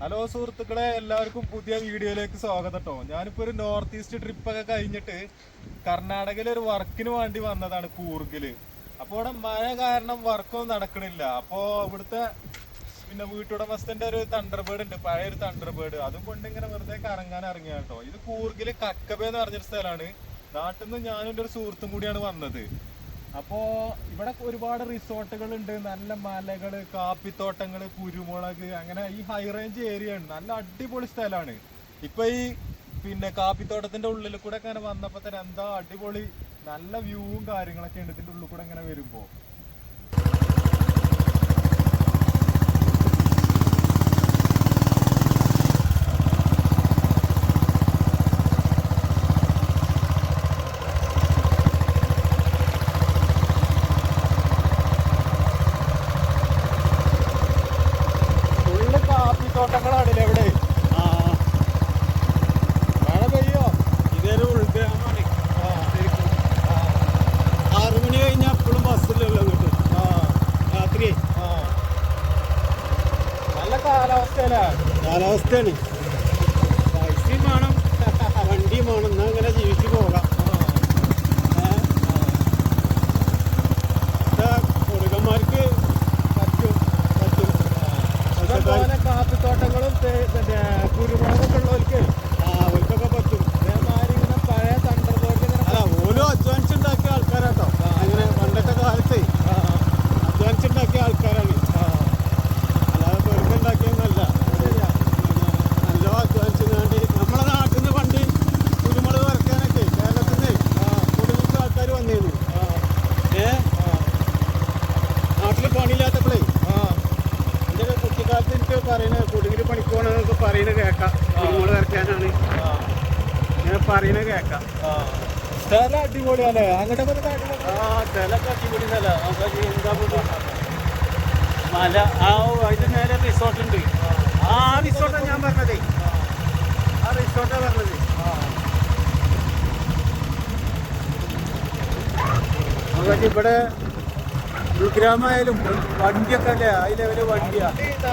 Hello സുഹൃത്തുക്കളെ എല്ലാവർക്കും പുതിയ വീഡിയോയിലേക്ക് സ്വാഗതം കേട്ടോ ഞാനിപ്പോ ഒരു നോർത്ത് ഈസ്റ്റ് ട്രിപ്പ് ഒക്കെ കഴിഞ്ഞിട്ട് കർണാടകയിൽ ഒരു വർക്കിന് വേണ്ടി വന്നതാണ് കൂർഗിൽ. അപ്പൊ ഇവിടെ മഴ കാരണം വർക്കൊന്നും നടക്കണില്ല. അപ്പോ ഇവിടുത്തെ പിന്നെ വീട്ടുടമസ്ഥന്റെ ഒരു തണ്ടർബേർഡ് ഉണ്ട് പഴയ ഒരു തണ്ടർബേർഡ് അതും കൊണ്ട് ഇങ്ങനെ വെറുതെ കറങ്ങാൻ ഇറങ്ങിയ കേട്ടോ ഇത് കൂർഗിൽ കക്കബ എന്ന് പറഞ്ഞൊരു സ്ഥലമാണ്. നാട്ടിൽ നിന്ന് ഞാനും എന്റെ ഒരു സുഹൃത്തും കൂടിയാണ് വന്നത്. അപ്പോ ഇവിടെ ഒരുപാട് റിസോർട്ടുകൾ ഉണ്ട്. നല്ല മലകൾ കാപ്പിത്തോട്ടങ്ങൾ കുരുമുളക് അങ്ങനെ ഈ ഹൈ റേഞ്ച് ഏരിയ ഉണ്ട്. നല്ല അടിപൊളി സ്ഥലമാണ്. ഇപ്പൊ ഈ പിന്നെ കാപ്പിത്തോട്ടത്തിന്റെ ഉള്ളിൽ കൂടെ അങ്ങനെ വന്നപ്പോ തന്നെ എന്താ അടിപൊളി നല്ല വ്യൂവും കാര്യങ്ങളൊക്കെ ഉണ്ട് ഇതിന്റെ ഉള്ളിൽ കൂടെ ഇങ്ങനെ വരുമ്പോ. ഉൾഗ്രാമമായാലും വണ്ടിയൊക്കെ അല്ലേ? ആ ലെവൽ വണ്ടിയാ.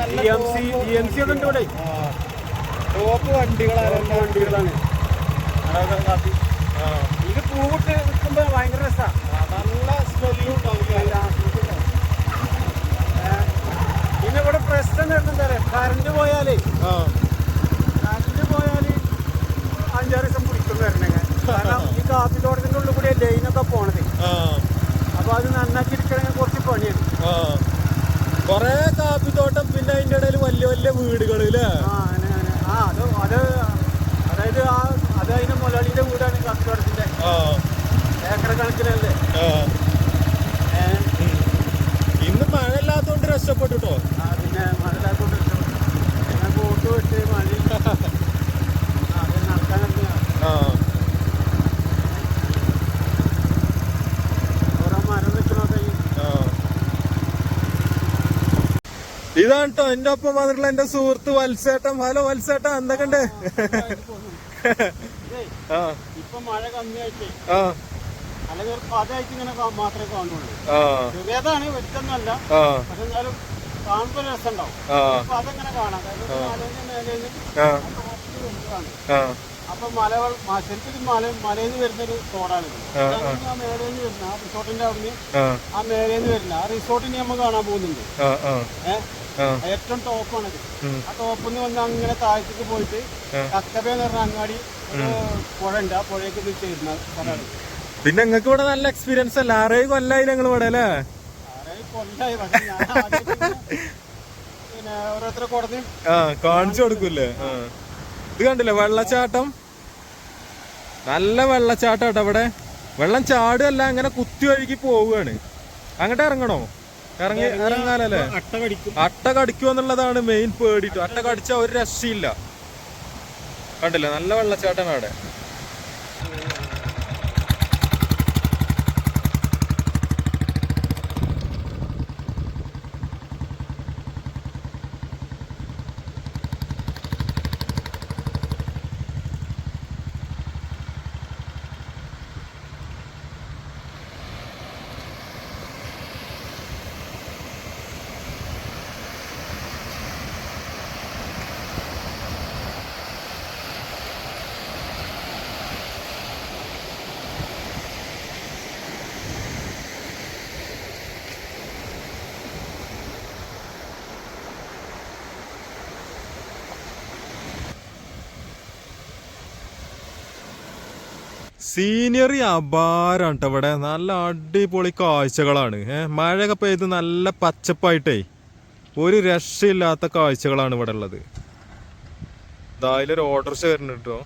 D M C M C ഒക്കെ ഉണ്ട് ഇവിടെ. ടോപ്പ് വണ്ടികളാണ്. വണ്ടികളാണ്. ഇത് പൂവിട്ട് നിൽക്കുമ്പോൾ ഭയങ്കര രസമാണ് നല്ല സ്മെല്ലും ഉണ്ടാവില്ല പിന്നെ ഇവിടെ പ്രശ്നം എന്താ കറണ്ട് പോയാലേ കറണ്ട് പോയാൽ അഞ്ചാറ് ദിവസം പിടിക്കും വരണേ കാരണം ഈ കാപ്പി തോട്ടത്തിന്റെ ഉള്ളിൽ കൂടി ലൈനൊക്കെ പോണത്. അപ്പൊ അത് നന്നാക്കി എടുക്കണമെങ്കിൽ കുറച്ച് പണിയാണ് കൊറേ കാപ്പിത്തോട്ടം പിന്നെ അതിന്റെ ഇടയിൽ വലിയ വലിയ വീടുകൾ അല്ലേ ആ അത് അത് അതായത് ആ അത് അതിന്റെ മുതലാളിയുടെ വീടാണ് കാപ്പിത്തോട്ടത്തിന്റെ ഏക്കർ കണക്കിനല്ലേ ഇന്ന് മഴ ഇല്ലാത്തോണ്ട് രക്ഷപ്പെട്ടു കേട്ടോ ആ പിന്നെ മഴയില്ലാത്തോണ്ട് ഞാൻ ബോട്ട് വിട്ട് മഴ. നടക്കാനൊക്കെയാണ് ആ ഓരോ മരം നിൽക്കണൊക്കെ ഈ ആ. ഇതാണ് കേട്ടോ എന്റെ ഒപ്പം വന്നിട്ടുള്ള എന്റെ സുഹൃത്ത് വത്സേട്ടൻ. ഹലോ വത്സേട്ടൻ ആ. ഇപ്പൊ മഴ കമ്മിയായിട്ടേ. ആ. അല്ലെങ്കിൽ ഒരു ഇങ്ങനെ മാത്രമേ കാണുള്ളൂ. ചെറിയതാണ് പക്ഷെ എന്നാലും രസമുണ്ടാവും. അപ്പൊ അതെങ്ങനെ കാണാം? കാരണം അപ്പൊ മല ശരിക്കും മല മലയിൽ വരുന്നൊരു തോടാണ് ആ, മേലയിൽ നിന്ന് വരുന്ന ആ റിസോർട്ടിന്റെ അവിടുന്ന് ആ. മേലയിൽ നിന്ന് വരുന്ന ആ റിസോർട്ടിനെ നമ്മൾ കാണാൻ പോകുന്നുണ്ട്. ഏഹ് ഏറ്റവും ടോപ്പാണത്. ആ ടോപ്പിൽ നിന്ന് വന്ന് അങ്ങനെ താഴത്തേക്ക് പോയിട്ട്. കക്കബ എന്ന് പറഞ്ഞ അങ്ങാടി പുഴ ഉണ്ട് ആ പുഴയൊക്കെ ഇത് ചേരുന്ന സ്ഥലമാണ്. പിന്നെ നിങ്ങൾക്ക് ഇവിടെ നല്ല എക്സ്പീരിയൻസ് അല്ല? ആറേഴ് കൊല്ലായി ഞങ്ങൾ ഇവിടെ അല്ലേ? കൊല്ലായി. പിന്നെ ഓരോരുത്തരെ ആ കാണിച്ചു കൊടുക്കൂല്ലേ? ഇത് കണ്ടില്ലേ വെള്ളച്ചാട്ടം? നല്ല വെള്ളച്ചാട്ടം കേട്ടോ ഇവിടെ. വെള്ളം ചാടുകയല്ല അങ്ങനെ കുത്തി ഒഴുകി പോവുകയാണ്. അങ്ങോട്ട് ഇറങ്ങണോ? ഇറങ്ങി ഇറങ്ങാനല്ലേ? അട്ട കടിക്കും. എന്നുള്ളതാണ് മെയിൻ പേടിട്ടോ അട്ട കടിച്ച ഒരു രക്ഷയില്ല. കണ്ടില്ല? നല്ല വെള്ളച്ചാട്ടമാണ് അവിടെ. സീനിയറി അപാരാണ് ഇവിടെ. നല്ല അടിപൊളി കാഴ്ചകളാണ്. ഏഹ് മഴയൊക്കെ പെയ്ത് നല്ല പച്ചപ്പായിട്ടേ. ഒരു രക്ഷയില്ലാത്ത കാഴ്ചകളാണ് ഇവിടെ ഉള്ളത്. ഇതായാലും ഒരു ഓർഡർസ് വരുന്നുണ്ട് കേട്ടോ.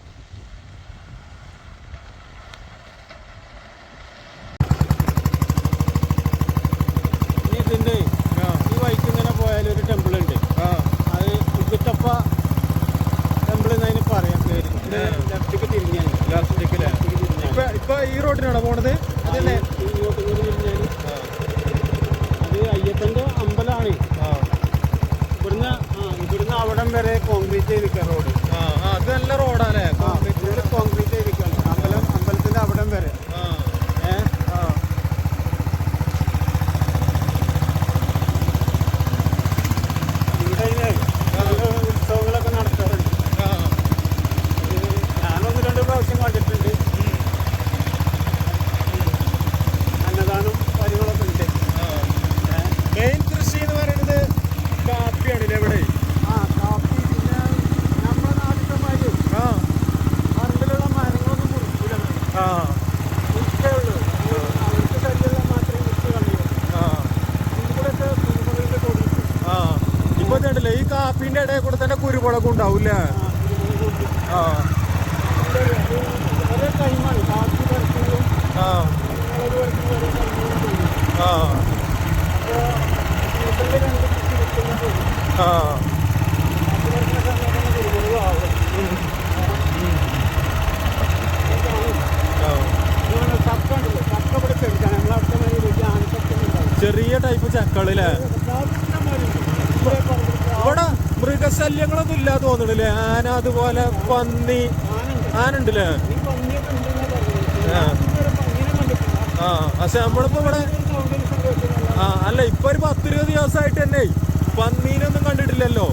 ചെറിയ ടൈപ്പ് ചക്കളില്ലേ ഇവിടെ മൃഗശല്യങ്ങളൊന്നും ഇല്ലാതെ തോന്നണില്ലേ? ആന അതുപോലെ പന്നി. ആനുണ്ടല്ലേ ആ. പക്ഷെ നമ്മളിപ്പോ ഇവിടെ അല്ല ഇപ്പൊ ഒരു പത്തിരുപത് ദിവസമായിട്ട് തന്നെ പന്നീനൊന്നും കണ്ടിട്ടില്ലല്ലോ.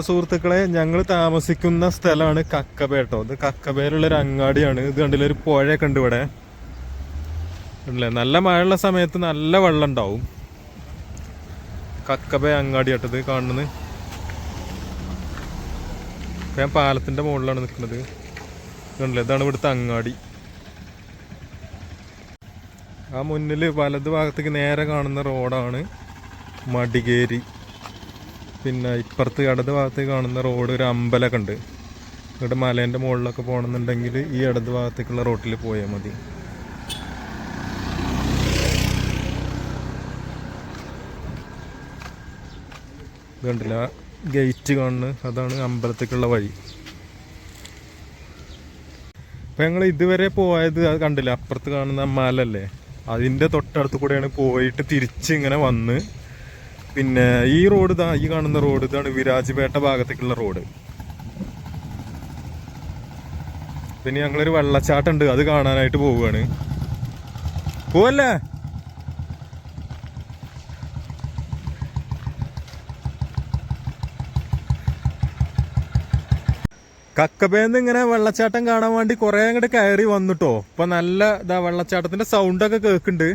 അപ്പോൾ സുഹൃത്തുക്കളെ ഞങ്ങൾ താമസിക്കുന്ന സ്ഥലമാണ് കക്കബേട്ടോ. ഇത് കക്കപേരുള്ളൊരു അങ്ങാടിയാണ്. ഇത് കണ്ടില്ലൊരു പുഴയൊക്കെ ഉണ്ട് ഇവിടെ. ഉണ്ടല്ലേ നല്ല മഴയുള്ള സമയത്ത് നല്ല വെള്ളം ഉണ്ടാവും. കക്കബേ അങ്ങാടി ആട്ടത് കാണുന്നത്. ഞാൻ പാലത്തിന്റെ മുകളിലാണ് നിൽക്കുന്നത്. കണ്ടില്ലേ? ഇതാണ് ഇവിടുത്തെ അങ്ങാടി. ആ മുന്നിൽ വലത് ഭാഗത്തേക്ക് നേരെ കാണുന്ന റോഡാണ് മടികേരി. പിന്നെ ഇപ്പുറത്ത് ഇടത് ഭാഗത്ത് കാണുന്ന റോഡ് ഒരു അമ്പലമൊക്കെ ഉണ്ട്. ഇവിടെ മലേന്റെ മുകളിലൊക്കെ പോകണമെന്നുണ്ടെങ്കിൽ ഈ ഇടത് ഭാഗത്തേക്കുള്ള റോട്ടിൽ പോയാൽ മതി. കണ്ടില്ല ഗേറ്റ് കാണുന്നു അതാണ് അമ്പലത്തേക്കുള്ള വഴി. അപ്പം ഞങ്ങൾ ഇതുവരെ പോയത് അത് കണ്ടില്ല. അപ്പുറത്ത് കാണുന്ന മലല്ലേ? അതിന്റെ തൊട്ടടുത്ത് കൂടെയാണ് പോയിട്ട് തിരിച്ച് ഇങ്ങനെ വന്ന് പിന്നെ ഈ റോഡ് ഇതാ ഈ കാണുന്ന റോഡ് ഇതാണ് വിരാജ്പേട്ട ഭാഗത്തേക്കുള്ള റോഡ്. പിന്നെ ഞങ്ങളൊരു വെള്ളച്ചാട്ടം ഉണ്ട് അത് കാണാനായിട്ട് പോവുകയാണ്. പോവല്ലേ? കക്കബേന്ന് ഇങ്ങനെ വെള്ളച്ചാട്ടം കാണാൻ വേണ്ടി കുറെ അങ്ങോട്ട് കയറി വന്നിട്ടോ. ഇപ്പൊ നല്ല ഇതാ വെള്ളച്ചാട്ടത്തിന്റെ സൗണ്ട് ഒക്കെ കേൾക്കുന്നുണ്ട്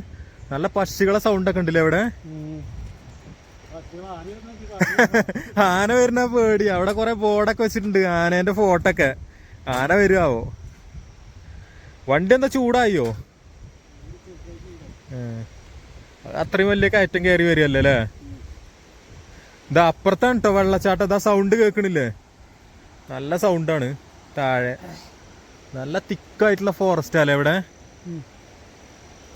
നല്ല പക്ഷികളെ സൗണ്ട് ഒക്കെ ഉണ്ടല്ലേ അവിടെ? ആന വരുന്ന പേടി. അവിടെ കുറെ ബോർഡൊക്കെ വെച്ചിട്ടുണ്ട് ആനേന്റെ ഫോട്ടോ ഒക്കെ. ആന വരുവോ വണ്ടി എന്താ ചൂടായോ. അത്രയും വലിയ കയറ്റം കയറി വരികയല്ലേ അല്ലേ? ഇതാ അപ്പുറത്താണ് കേട്ടോ വെള്ളച്ചാട്ടം. ഇതാ സൗണ്ട് കേൾക്കണില്ലേ? നല്ല സൗണ്ടാണ് താഴെ. നല്ല തിക്കായിട്ടുള്ള ഫോറസ്റ്റ് അല്ലേ ഇവിടെ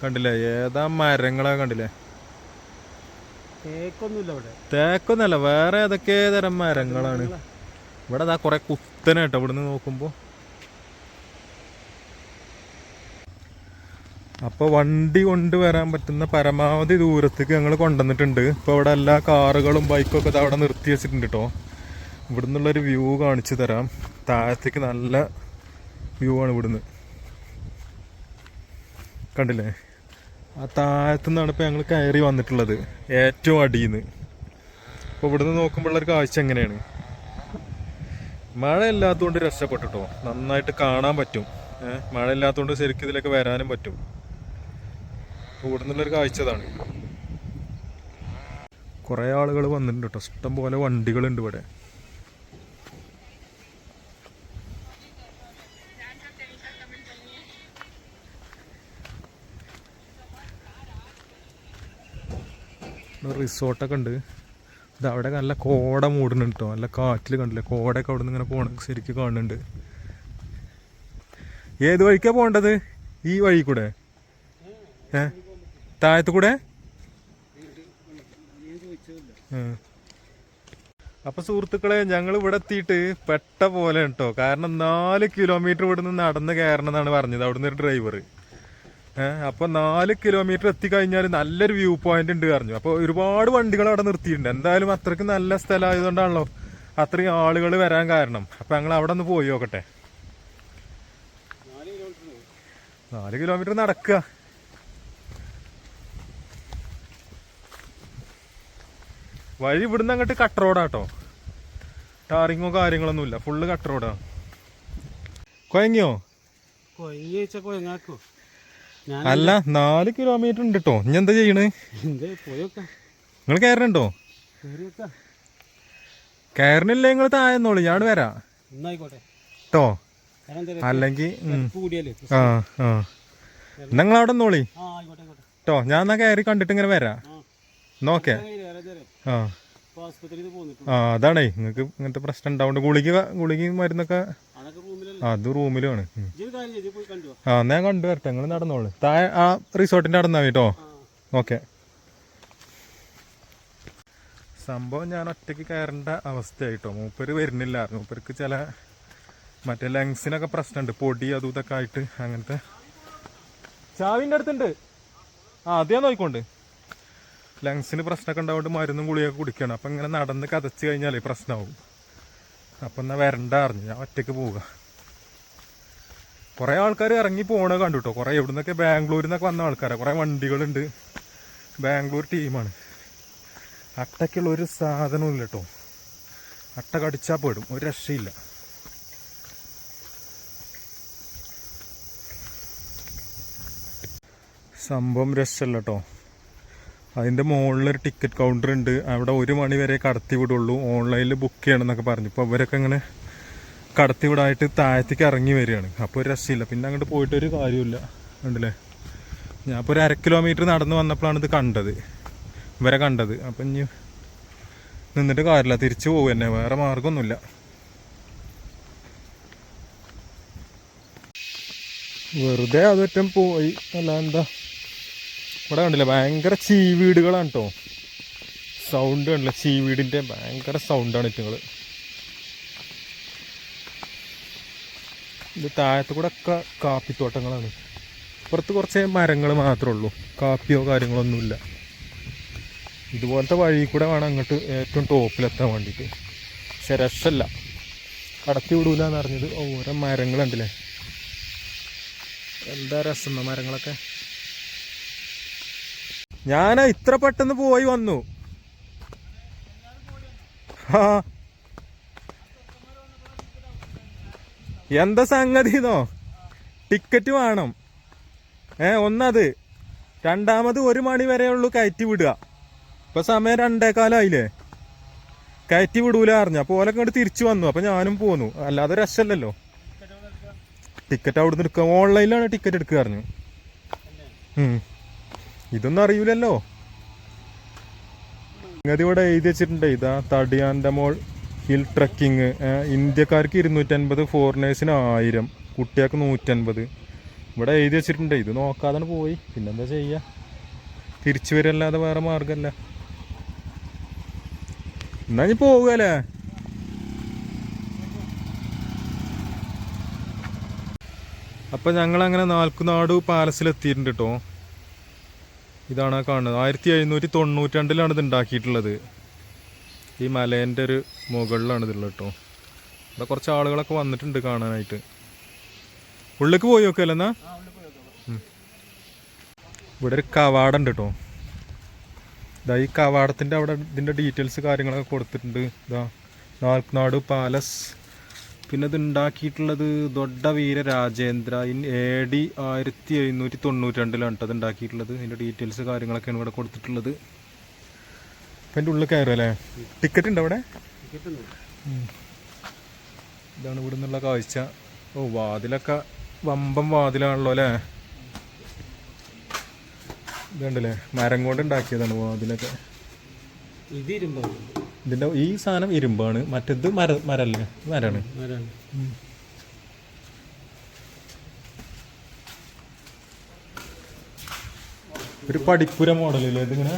കണ്ടില്ലേ? ഏതാ മരങ്ങളൊക്കെ കണ്ടില്ലേ? തേക്കൊന്നുമില്ല വേറെ ഏതൊക്കെ തരം മരങ്ങളാണ്? ഇവിടെ അതാ കൊറേ കുത്തനെ കേട്ടോ ഇവിടുന്ന് നോക്കുമ്പോ. അപ്പൊ വണ്ടി കൊണ്ടുവരാൻ പറ്റുന്ന പരമാവധി ദൂരത്തേക്ക് ഞങ്ങൾ കൊണ്ടുവന്നിട്ടുണ്ട്. ഇപ്പൊ ഇവിടെ എല്ലാ കാറുകളും ബൈക്കും ഒക്കെ അവിടെ നിർത്തി വെച്ചിട്ടുണ്ട് കേട്ടോ ഇവിടെ ഒരു വ്യൂ കാണിച്ചു തരാം. താഴത്തേക്ക് നല്ല വ്യൂ ആണ് ഇവിടുന്ന്. കണ്ടില്ലേ? ആ താഴത്തുനിന്നാണ് ഇപ്പൊ ഞങ്ങൾ കയറി വന്നിട്ടുള്ളത്. ഏറ്റവും അടിയിൽ നിന്ന് അപ്പോൾ ഇവിടുന്ന് നോക്കുമ്പോഴുള്ള ഒരു കാഴ്ച എങ്ങനെയാണ്? മഴ ഇല്ലാത്തതുകൊണ്ട് രക്ഷപ്പെട്ടിട്ടോ? നന്നായിട്ട് കാണാൻ പറ്റും. മഴ ഇല്ലാത്തതുകൊണ്ട് ശരിക്കും ഇതിലൊക്കെ വരാനും പറ്റും. കൂടുന്നുള്ളൊരു കാഴ്ച അതാണ് കുറേ ആളുകൾ വന്നിട്ടുണ്ട് കേട്ടോ. ഇഷ്ടം പോലെ വണ്ടികളുണ്ട് ഇവിടെ. റിസോർട്ടൊക്കെ ഉണ്ട്. ഇത് അവിടെ നല്ല കോട മൂടുന്നുണ്ട് കേട്ടോ നല്ല കാറ്റിൽ കണ്ടില്ലേ? കോടയൊക്കെ അവിടെ നിന്ന് ഇങ്ങനെ പോകണ ശരിക്കും കാണുന്നുണ്ട്. ഏത് വഴിക്കാ പോകേണ്ടത്? ഈ വഴി കൂടെ? ഏ? താഴത്ത് കൂടെ? ഏ. അപ്പൊ സുഹൃത്തുക്കളെ ഞങ്ങൾ ഇവിടെ എത്തിയിട്ട് പെട്ട പോലെ കേട്ടോ കാരണം നാല് കിലോമീറ്റർ ഇവിടെ നിന്ന് നടന്ന് കയറണം എന്നാണ് പറഞ്ഞത്. അവിടുന്ന് ഒരു ഡ്രൈവർ അപ്പൊ നാല് കിലോമീറ്റർ എത്തിക്കഴിഞ്ഞാൽ നല്ലൊരു വ്യൂ പോയിന്റ് ഉണ്ട് പറഞ്ഞു. അപ്പൊ ഒരുപാട് വണ്ടികൾ അവിടെ നിർത്തിയിട്ടുണ്ട്. എന്തായാലും അത്രയ്ക്ക് നല്ല സ്ഥലമായതുകൊണ്ടാണല്ലോ അത്രയും ആളുകൾ വരാൻ കാരണം. അപ്പൊ ഞങ്ങൾ അവിടെ ഒന്ന് പോയി നോക്കട്ടെ. നാല് കിലോമീറ്റർ നടക്കുക. വഴി ഇവിടുന്ന് അങ്ങോട്ട് കട്ട് റോഡാട്ടോ ടാറിങ്ങോ കാര്യങ്ങളൊന്നുമില്ല ഫുള്ള് കട്ട് റോഡാ കൊയങ്ങിയോ? കൊയങ്ങി കൊയങ്ങാക്കോ. അല്ല നാല് കിലോമീറ്റർ ഉണ്ട് കേട്ടോ ഇനി എന്താ ചെയ്യണേ? നിങ്ങൾ കയറണുണ്ടോ കയറണില്ല നിങ്ങൾ താഴെന്നോളൂ ഞാൻ വരാം. കേട്ടോ അല്ലെങ്കിൽ ആ ആ. നിങ്ങൾ അവിടെ നോളി കേട്ടോ ഞാൻ എന്നാ കയറി കണ്ടിട്ട് ഇങ്ങനെ വരാം. നോക്കെ ആ. ആ അതാണേ. നിങ്ങൾക്ക് ഇങ്ങനത്തെ പ്രശ്നം ഉണ്ടാവുണ്ട്. ഗുളിക ഗുളികയും മരുന്നൊക്കെ അത് റൂമിലാണ്. ആ എന്നാ ഞാൻ കണ്ടു വരട്ടെ നിങ്ങൾ നടന്നോളൂ. താഴെ ആ റിസോർട്ടിന്റെ നടന്നാ കേട്ടോ ഓക്കെ. സംഭവം ഞാൻ ഒറ്റയ്ക്ക് കയറേണ്ട അവസ്ഥയായിട്ടോ. മൂപ്പര് വരുന്നില്ല. മൂപ്പർക്ക് ചില മറ്റേ ലങ്സിനൊക്കെ പ്രശ്നമുണ്ട്. പൊടി അതും ഇതൊക്കെ ആയിട്ട് അങ്ങനത്തെ. ചാവിന്റെ അടുത്തുണ്ട്. ആ അത് നോക്കിക്കൊണ്ട്. ലങ്സിന് പ്രശ്നമൊക്കെ ഉണ്ടാവുകൊണ്ട് മരുന്നും ഗുളിയൊക്കെ കുടിക്കണം. അപ്പം ഇങ്ങനെ നടന്ന് കതച്ച് കഴിഞ്ഞാലേ പ്രശ്നമാവും. അപ്പം എന്നാ വരണ്ട അറിഞ്ഞു. ഞാൻ ഒറ്റയ്ക്ക് പോവുക. കുറേ ആൾക്കാർ ഇറങ്ങി പോണ കണ്ടുട്ടോ. കുറേ എവിടെ നിന്നൊക്കെ ബാംഗ്ലൂരിൽ നിന്നൊക്കെ വന്ന ആൾക്കാരെ. കുറേ വണ്ടികളുണ്ട്. ബാംഗ്ലൂർ ടീമാണ്. അട്ടയ്ക്കുള്ള ഒരു സാധനവും ഇല്ല കേട്ടോ അട്ട കടിച്ചാൽ പെടും ഒരു രക്ഷയില്ല. സംഭവം രക്ഷല്ല കേട്ടോ അതിന്റെ മുകളിലൊരു ടിക്കറ്റ് കൗണ്ടർ ഉണ്ട് അവിടെ ഒരു മണി വരെ കടത്തി വിടുള്ളൂ. ഓൺലൈനിൽ ബുക്ക് ചെയ്യണം എന്നൊക്കെ പറഞ്ഞു. ഇപ്പോൾ അവരൊക്കെ ഇങ്ങനെ കടത്തി വിടായിട്ട് താഴത്തേക്ക് ഇറങ്ങി വരികയാണ്. അപ്പോൾ ഒരു രസമില്ല. പിന്നെ അങ്ങോട്ട് പോയിട്ട് ഒരു കാര്യമില്ല ഉണ്ടല്ലേ ഞാൻ അപ്പോൾ ഒരു അര കിലോമീറ്റർ നടന്ന് വന്നപ്പോഴാണ് ഇത് കണ്ടത്. ഇവരെ കണ്ടത്. അപ്പം ഇനി നിന്നിട്ട് കാര്യമില്ല. തിരിച്ചു പോകും തന്നെ വേറെ മാർഗമൊന്നുമില്ല. വെറുതെ അതൊറ്റം പോയി. അല്ല എന്താ? ഇവിടെ കണ്ടില്ല? ഭയങ്കര ചീവീടുകളാണ് കേട്ടോ സൗണ്ട് കണ്ടില്ല? ചീവീടിന്റെ ഭയങ്കര സൗണ്ടാണ് ഇറ്റുങ്ങൾ ഇത് താഴത്ത് കൂടെ ഒക്കെ കാപ്പിത്തോട്ടങ്ങളാണ്. പുറത്ത് കുറച്ച് മരങ്ങൾ മാത്രമേ ഉള്ളൂ. കാപ്പിയോ കാര്യങ്ങളൊന്നുമില്ല. ഇതുപോലത്തെ വഴി കൂടെ വേണം അങ്ങോട്ട് ഏറ്റവും ടോപ്പിലെത്താൻ വേണ്ടിയിട്ട്. പക്ഷെ രക്ഷല്ല കടത്തി വിടൂല എന്ന് പറഞ്ഞത് ഓരോ മരങ്ങളുണ്ടല്ലേ? എന്താ രസം മരങ്ങളൊക്കെ? ഞാൻ ഇത്ര പെട്ടെന്ന് പോയി വന്നു. ആ എന്താ സംഗതി എന്നോ? ടിക്കറ്റ് വേണം. ഏ ഒന്നത്. രണ്ടാമത് ഒരു മണി വരെ ഉള്ളൂ കയറ്റി വിടുക. ഇപ്പൊ സമയം രണ്ടേക്കാലായില്ലേ കയറ്റി വിടൂല അറിഞ്ഞു. അപ്പൊ ഓലൊക്കെ ഇങ്ങോട്ട് തിരിച്ചു വന്നു. അപ്പൊ ഞാനും പോന്നു. അല്ലാതെ രസമല്ലല്ലോ. ടിക്കറ്റ് അവിടുന്ന് എടുക്കുക ഓൺലൈനിലാണ് ടിക്കറ്റ് എടുക്കുക അറിഞ്ഞു. ഇതൊന്നും അറിയൂലല്ലോ. സംഗതി ഇവിടെ എഴുതി വെച്ചിട്ടുണ്ട്. ഇതാ തടിയാന്റെ മോൾ. ഹിൽ ട്രക്കിങ് ഇന്ത്യക്കാർക്ക് ഇരുന്നൂറ്റൻപത് ഫോറിനേഴ്സിന് ആയിരം കുട്ടികൾക്ക് നൂറ്റൻപത്. ഇവിടെ എഴുതി വെച്ചിട്ടുണ്ട്. ഇത് നോക്കാതെ പോയി. പിന്നെന്താ ചെയ്യുക തിരിച്ചു വരല്ലാതെ വേറെ മാർഗമല്ല എന്നാ ഇനി പോവുകല്ലേ അപ്പൊ ഞങ്ങൾ അങ്ങനെ നാൽക്കുനാട് പാലസിൽ എത്തിയിട്ടുണ്ട് കേട്ടോ ഇതാണ് കാണുന്നത്. ആയിരത്തി എഴുന്നൂറ്റി തൊണ്ണൂറ്റി രണ്ടിലാണ് ഇത് ഉണ്ടാക്കിയിട്ടുള്ളത്. ഈ മലേന്റെ ഒരു മുകളിലാണ് ഇതുള്ളത് കേട്ടോ. ഇവിടെ കുറച്ച് ആളുകളൊക്കെ വന്നിട്ടുണ്ട് കാണാനായിട്ട്. ഉള്ളിലേക്ക് പോയി നോക്കല്ലേ എന്നാ. ഇവിടെ ഒരു കവാടം കേട്ടോ. ഇതാ ഈ കവാടത്തിന്റെ അവിടെ ഇതിന്റെ ഡീറ്റെയിൽസ് കാര്യങ്ങളൊക്കെ കൊടുത്തിട്ടുണ്ട്. ഇതാ നാൽക്കനാട് പാലസ് പിന്നെ ഇത് ഉണ്ടാക്കിയിട്ടുള്ളത് Dodda Veera Rajendra. In A D ആയിരത്തി എഴുന്നൂറ്റി തൊണ്ണൂറ്റി രണ്ടിലാണ് കേട്ടോ അത് ഉണ്ടാക്കിയിട്ടുള്ളത്. ഇതിന്റെ ഡീറ്റെയിൽസ് കാര്യങ്ങളൊക്കെയാണ് ഇവിടെ കൊടുത്തിട്ടുള്ളത്. അപ്പം എന്റെ ഉള്ളിൽ കയറും അല്ലേ ടിക്കറ്റ് ഉണ്ടോ അവിടെ. ഇതാണ് ഇവിടെ നിന്നുള്ള കാഴ്ച. ഓ വാതിലൊക്കെ വമ്പം വാതിലാണല്ലോ അല്ലേ? ഇതുണ്ടല്ലേ? മരം കൊണ്ട് ഉണ്ടാക്കിയതാണ് വാതിലൊക്കെ. ഇത് ഇരുമ്പാണ്. ഇതിന്റെ ഈ സാധനം ഇരുമ്പാണ്. മറ്റേത് മര മരല്ലേ? മരാണ്. മരാണ്. ഒരു പഠിപ്പുര മോഡലല്ലേ ഇതിങ്ങനെ?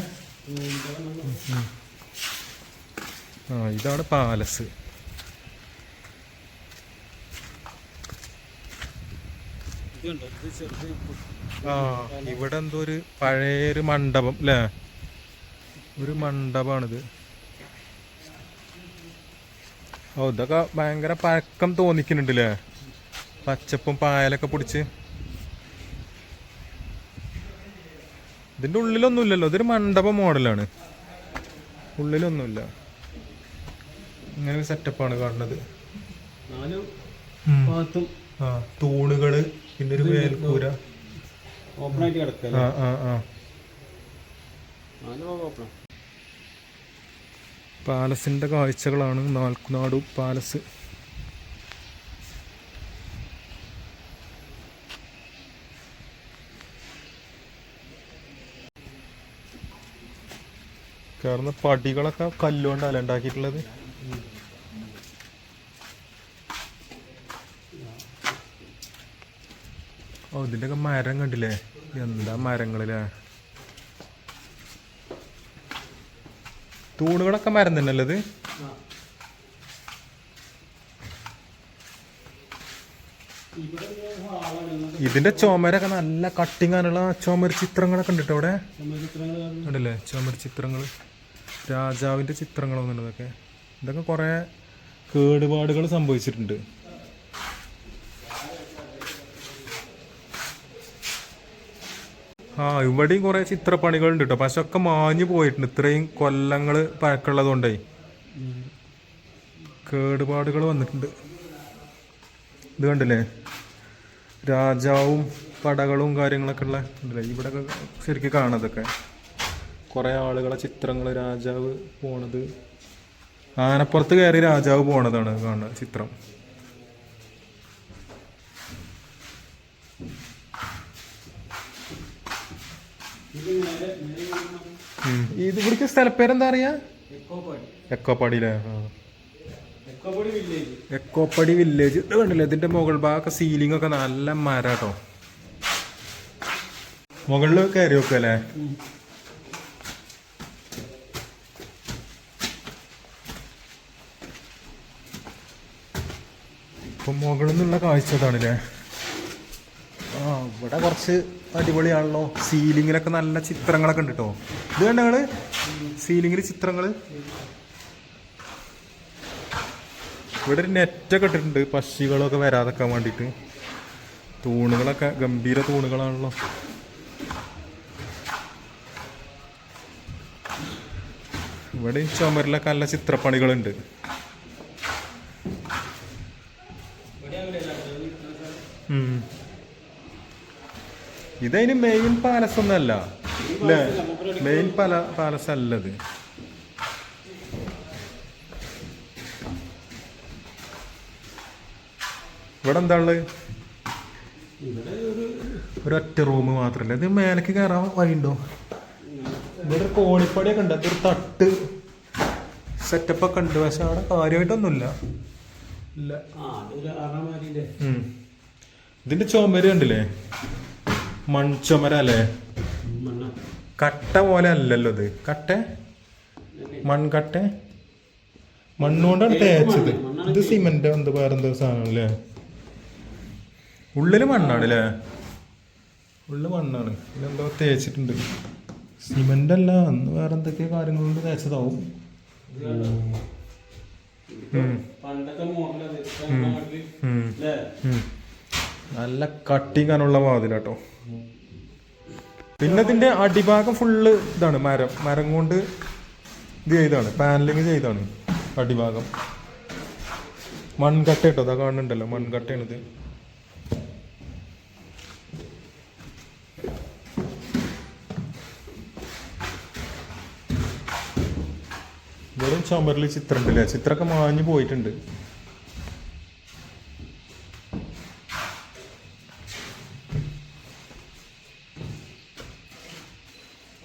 ആ ഇതാണ് പാലസ്. ആ ഇവിടെ എന്തോ ഒരു പഴയൊരു മണ്ഡപം അല്ലേ ഒരു മണ്ഡപമാണിത്. ഓ ഇതൊക്കെ ഭയങ്കര പഴക്കം തോന്നിക്കുന്നുണ്ട് അല്ലേ പച്ചപ്പും പായലൊക്കെ പിടിച്ച്. ഇതിന്റെ ഉള്ളിലൊന്നുമില്ലല്ലോ ഇതൊരു മണ്ഡപ മോഡലാണ്. ഉള്ളിലൊന്നുമില്ല. ഇങ്ങനെ ഒരു സെറ്റപ്പാണ് കാണുന്നത്. ആ തൂണുകൾ പിന്നെ ഒരു വേൽക്കൂര കിടക്കല്ലേ? ആ ആ ആ. പാലസിന്റെ കാഴ്ചകളാണ് നാൽക്കുനാടു പാലസ്. കയറുന്ന പടികളൊക്കെ കല്ലുകൊണ്ടല്ല ഉണ്ടാക്കിയിട്ടുള്ളത്? ഓ ഇതിന്റെയൊക്കെ മരം കണ്ടില്ലേ? എന്താ മരങ്ങളില്ലേ തൂണുകളൊക്കെ മരം തന്നെയല്ലേ ഇത്? ഇതിന്റെ ചുമരൊക്കെ നല്ല കട്ടിങ് ആണുള്ള ചുമര് ചിത്രങ്ങളൊക്കെ ഉണ്ട് കേട്ടോ അവിടെ? ഉണ്ടല്ലേ? ചുമര് ചിത്രങ്ങൾ രാജാവിന്റെ ചിത്രങ്ങളൊന്നും ഇതൊക്കെ ഇതൊക്കെ കുറെ കേടുപാടുകൾ സംഭവിച്ചിട്ടുണ്ട്. ആ ഇവിടെയും കുറേ ചിത്രപ്പണികളുണ്ട് കേട്ടോ പക്ഷെ ഒക്കെ മാഞ്ഞു പോയിട്ടുണ്ട്. ഇത്രയും കൊല്ലങ്ങൾ പഴക്കമുള്ളത് കൊണ്ടേ കേടുപാടുകൾ വന്നിട്ടുണ്ട്. ഇത് കണ്ടില്ലേ? രാജാവും പടകളും കാര്യങ്ങളൊക്കെ ഉള്ള ഇവിടെ ശരിക്കും കാണതൊക്കെ കുറേ ആളുകളെ ചിത്രങ്ങൾ രാജാവ് പോണത്. ആനപ്പുറത്ത് കയറി രാജാവ് പോണതാണ് കാണുന്ന ചിത്രം. ഇത് ഇവിടേക്ക് സ്ഥലപ്പേരെന്താ അറിയാ? എക്കോപ്പാടി എക്കോപ്പാടിയിലെ ആ. എക്കോപ്പാടി വില്ലേജ്. ഇത് കണ്ടില്ലേ? ഇതിന്റെ മുകൾ ഭാഗമൊക്കെ സീലിംഗ് ഒക്കെ നല്ല മരാട്ടോ. മുകളിൽ കയറി വെക്കല്ലേ ഇപ്പം മുകളിൽ നിന്നുള്ള കാഴ്ച ഇതാണല്ലേ ആ ഇവിടെ കുറച്ച് അടിപൊളിയാണല്ലോ. സീലിങ്ങിലൊക്കെ നല്ല ചിത്രങ്ങളൊക്കെ ഉണ്ട് കേട്ടോ ഇത് കണ്ട നിങ്ങൾ? സീലിങ്ങിൽ ചിത്രങ്ങൾ ഇവിടെ ഒരു നെറ്റൊക്കെ ഇട്ടിട്ടുണ്ട്. പക്ഷികളൊക്കെ വരാതെക്കാൻ വേണ്ടിയിട്ട്. തൂണുകളൊക്കെ ഗംഭീര തൂണുകളാണല്ലോ. ഇവിടെ ചുമരിലൊക്കെ നല്ല ചിത്രപ്പണികളുണ്ട്. ഇതതിന് മെയിൻ പാലസ് ഒന്നല്ല. അല്ലേ മെയിൻ പല പാലസ് അല്ലത്. ഇവിടെ എന്താ ഉള്ളത് ഇവിടെ ഒരു ഒരൊറ്റ റൂം മാത്രല്ല? ഇത് മേലേക്ക് കയറാൻ വഴിയുണ്ടോ ഇവിടെ ഒരു കോണിപ്പടിയൊക്കെ ഉണ്ട്. അതൊരു തട്ട് സെറ്റപ്പ് ഒക്കെ ഉണ്ട്. പക്ഷെ അവിടെ കാര്യമായിട്ടൊന്നുമില്ല. ഇല്ല. ഇതിന്റെ ചുമര് കണ്ടില്ലേ? മൺചുമര അല്ലേ? കട്ട പോലെ അല്ലല്ലോ ഇത്. കട്ട? മൺകട്ട? മണ്ണുകൊണ്ടാണ് തേച്ചത്. ഇത് സിമെന്റ് എന്ത് വേറെന്തോ സാധനം അല്ലേ? ഉള്ളിൽ മണ്ണാണ് അല്ലേ? ഉള്ളിൽ മണ്ണാണ്. ഇതെന്തോ തേച്ചിട്ടുണ്ട്. സിമെന്റ് അല്ല അന്ന് വേറെ എന്തൊക്കെ കാര്യങ്ങൾ കൊണ്ട് തേച്ചതാവും. നല്ല കട്ടിങ്ങാനുള്ള വാതിലാട്ടോ പിന്നെ ഇതിന്റെ അടിഭാഗം ഫുള്ള് ഇതാണ് മരം. മരം കൊണ്ട് ഇത് ചെയ്താണ് പാനലിങ് ചെയ്താണ് അടിഭാഗം. മൺകട്ട കേട്ടോ അതാ കാണുന്നുണ്ടല്ലോ. മൺകട്ടയാണിത് വെറും ചുമരിൽ ചിത്രം ഉണ്ടല്ലേ ചിത്രമൊക്കെ മാഞ്ഞു പോയിട്ടുണ്ട്.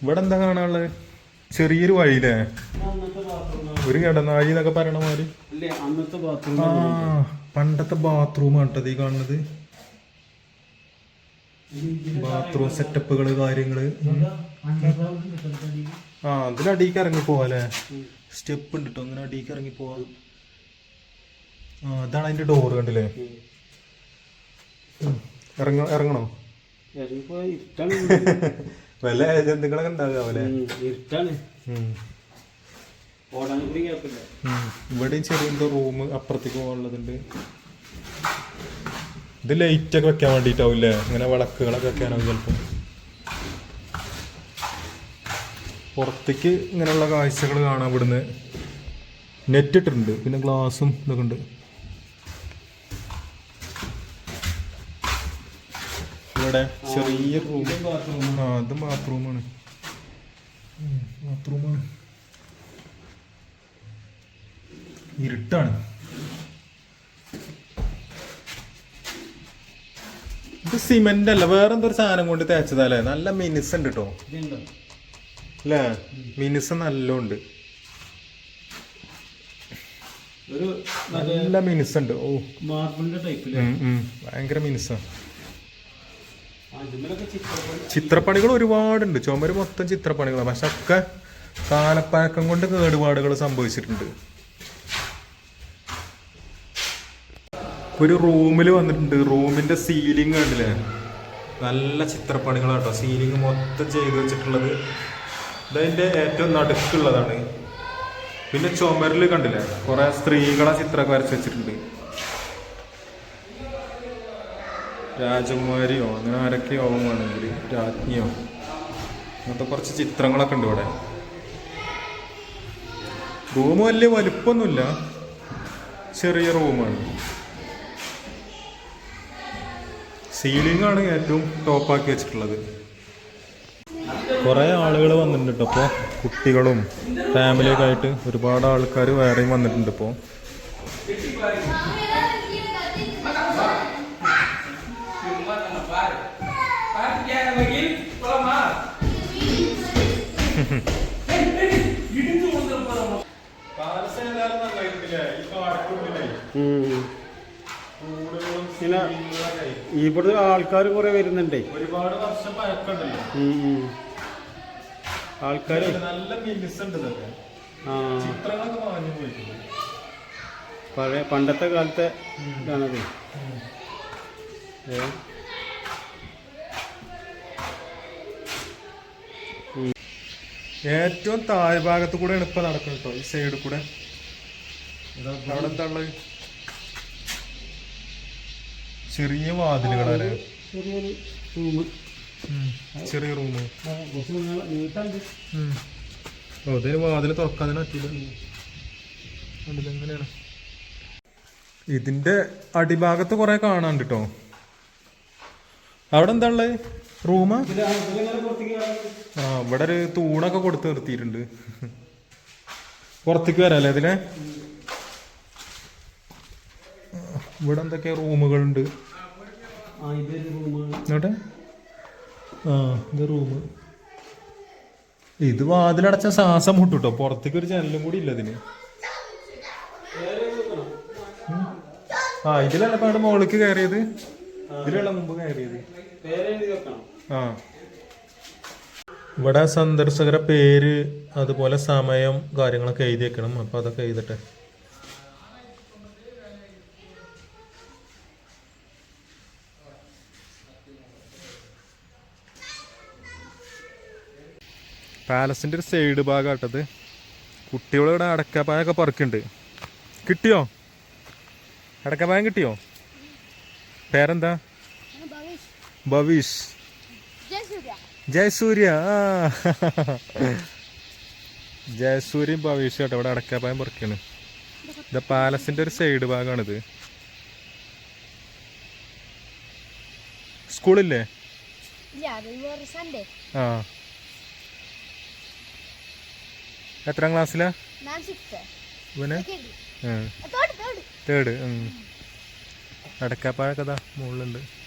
ഇവിടെ എന്താ കാണാനുള്ളത്? ചെറിയൊരു വഴിയില്ലേ ഒരു കിടനാഴി എന്നൊക്കെ പറയണ മാതിരി. ആ പണ്ടത്തെ ബാത്റൂം ആട്ടത് ഈ കാണുന്നത്. ബാത്റൂം സെറ്റപ്പുകൾ കാര്യങ്ങൾ. ആ അതിൽ അടിയിക്ക് ഇറങ്ങി പോവാല്ലേ? സ്റ്റെപ്പ് ഉണ്ട് കേട്ടോ അങ്ങനെ അടിയിക്ക് ഇറങ്ങി പോവാ. ആ അതാണ് അതിന്റെ ഡോറ് കണ്ടില്ലേ. ഇറങ്ങ ഇറങ്ങണോ? വല്ല ജന്തുക്കളൊക്കെ ഉണ്ടാകാവല്ലേ? ഇവിടെ ഇരുട്ടാണ്. ചെറിയ എന്തോ റൂം അപ്പുറത്തേക്ക് പോകാനുള്ളതുണ്ട്. ഇത് ലൈറ്റ് ഒക്കെ വെക്കാൻ വേണ്ടിട്ടാവില്ലേ ഇങ്ങനെ വിളക്കുകളൊക്കെ വെക്കാനാവും ചിലപ്പോൾ പുറത്തേക്ക് ഇങ്ങനെയുള്ള കാഴ്ചകൾ കാണാം ഇവിടുന്ന് നെറ്റ് ഇട്ടിട്ടുണ്ട്. പിന്നെ ഗ്ലാസും ഇതൊക്കെ ഉണ്ട്. ഇവിടെ ചെറിയ റൂം ആ ഇത് ബാത്റൂമാണ് ബാത്റൂമാണ് ഇരുട്ടാണ്. ഇത് സിമെന്റ് അല്ല വേറെ എന്തോ ഒരു സാധനം കൊണ്ട് തേച്ചതല്ലേ? നല്ല മിനുസ് ഉണ്ട് കേട്ടോ അല്ലേ മിനുസ് നല്ലോണ്ട് നല്ല മിനുസ് ഉണ്ട്. ഓ. മാർബിളിന്റെ ടൈപ്പിൽ. ഭയങ്കര മിനുസാണ് ചിത്രപ്പണികൾ ഒരുപാടുണ്ട്. ചുമര് മൊത്തം ചിത്രപ്പണികളാണ്. പക്ഷെ ഒക്കെ കാലപ്പഴക്കം കൊണ്ട് കേടുപാടുകൾ സംഭവിച്ചിട്ടുണ്ട്. ഒരു റൂമിൽ വന്നിട്ടുണ്ട്. റൂമിന്റെ സീലിംഗ് കണ്ടില്ലേ? നല്ല ചിത്രപ്പണികളാണ് കേട്ടോ സീലിംഗ് മൊത്തം ചെയ്തു വെച്ചിട്ടുള്ളത്. ഇതതിന്റെ ഏറ്റവും നടുക്കുള്ളതാണ്. പിന്നെ ചുമരിൽ കണ്ടില്ലേ? കുറെ സ്ത്രീകളെ ചിത്രമൊക്കെ വരച്ച് വെച്ചിട്ടുണ്ട്. രാജകുമാരിയോ അങ്ങനെ ആരൊക്കെയോ ആവുകയാണെങ്കിൽ രാജ്ഞിയോ. അങ്ങനത്തെ കുറച്ച് ചിത്രങ്ങളൊക്കെ ഉണ്ട് ഇവിടെ. റൂം വലിയ വലുപ്പമൊന്നുമില്ല. ചെറിയ റൂമാണ്. സീലിംഗ് ആണ് ഏറ്റവും ടോപ്പാക്കി വെച്ചിട്ടുള്ളത്. കുറേ ആളുകൾ വന്നിട്ടുണ്ട് ഇപ്പോൾ കുട്ടികളും ഫാമിലിയൊക്കെ ആയിട്ട് ഒരുപാട് ആൾക്കാർ വേറെയും വന്നിട്ടുണ്ട് ഇപ്പോൾ പിന്നെ ഇവിടുത്തെ ആൾക്കാർ കുറെ വരുന്നുണ്ടേ. ഒരുപാട് വർഷം പഴക്കമുണ്ടല്ലോ. ആൾക്കാർ നല്ല മിനുസുണ്ട് ചിത്രങ്ങളൊക്കെ പോയിട്ടുണ്ട്. പഴയ പണ്ടത്തെ കാലത്തെ ഇതാണത് ഏ? ഏറ്റവും താഴ്ഭാഗത്ത് കൂടെ ഇപ്പൊ നടക്കുന്നത് കേട്ടോ ഈ സൈഡ് കൂടെ. അവിടെ എന്താ ചെറിയ വാതിലുകളാണ് ചെറിയ റൂമ്. ഇതിന് വാതിൽ തുറക്കാൻ തന്നെ പറ്റില്ല ഇതിന്റെ അടിഭാഗത്ത് കുറെ കാണാണ്ട് കേട്ടോ അവിടെ എന്താ ഉള്ളത് റൂമാ? ആ ഇവിടെ ഒരു തൂണൊക്കെ കൊടുത്ത് നിർത്തിയിട്ടുണ്ട്. പുറത്തേക്ക് വരാല്ലേ ഇതിലെ? ഇവിടെ എന്തൊക്കെ റൂമുകളുണ്ട്? ആ ഇതൊരു റൂമാണ് നോട്ടെ ആ ഇത് റൂം ഇത് വാതിലടച്ച ശ്വാസം മുട്ടു കേട്ടോ പുറത്തേക്ക് ഒരു ജനലും കൂടി ഇല്ല ഇതിന്. ആ ഇതിലല്ല പാട് മോളിക്ക് കയറിയത്? ഇതിലുള്ള മുമ്പ് കയറിയത്? ആ. ഇവിടെ സന്ദർശകരെ പേര് അതുപോലെ സമയം കാര്യങ്ങളൊക്കെ എഴുതി വെക്കണം അപ്പൊ അതൊക്കെ എഴുതട്ടെ. പാലസിന്റെ ഒരു സൈഡ് ഭാഗമാട്ടത് കുട്ടികളിവിടെ അടക്കപ്പായൊക്കെ പറക്കുന്നുണ്ട്. കിട്ടിയോ? അടക്കപ്പായം കിട്ടിയോ? പേരെന്താ? ഭവീഷ്. ജയസൂര്യ സൂര്യ ജയസൂര്യയും ഭവിഷ്യ കേട്ടോ. ഇവിടെ അടക്കാപ്പായം പറിക്കാണ്. ഇത് പാലസിന്റെ ഒരു സൈഡ് ഭാഗമാണിത് സ്കൂളില്ലേ? ആ. എത്രാം ക്ലാസ്സിലാ? ഇവന്? തേർഡ് തേർഡ് കഥ മുകളിലുണ്ട്.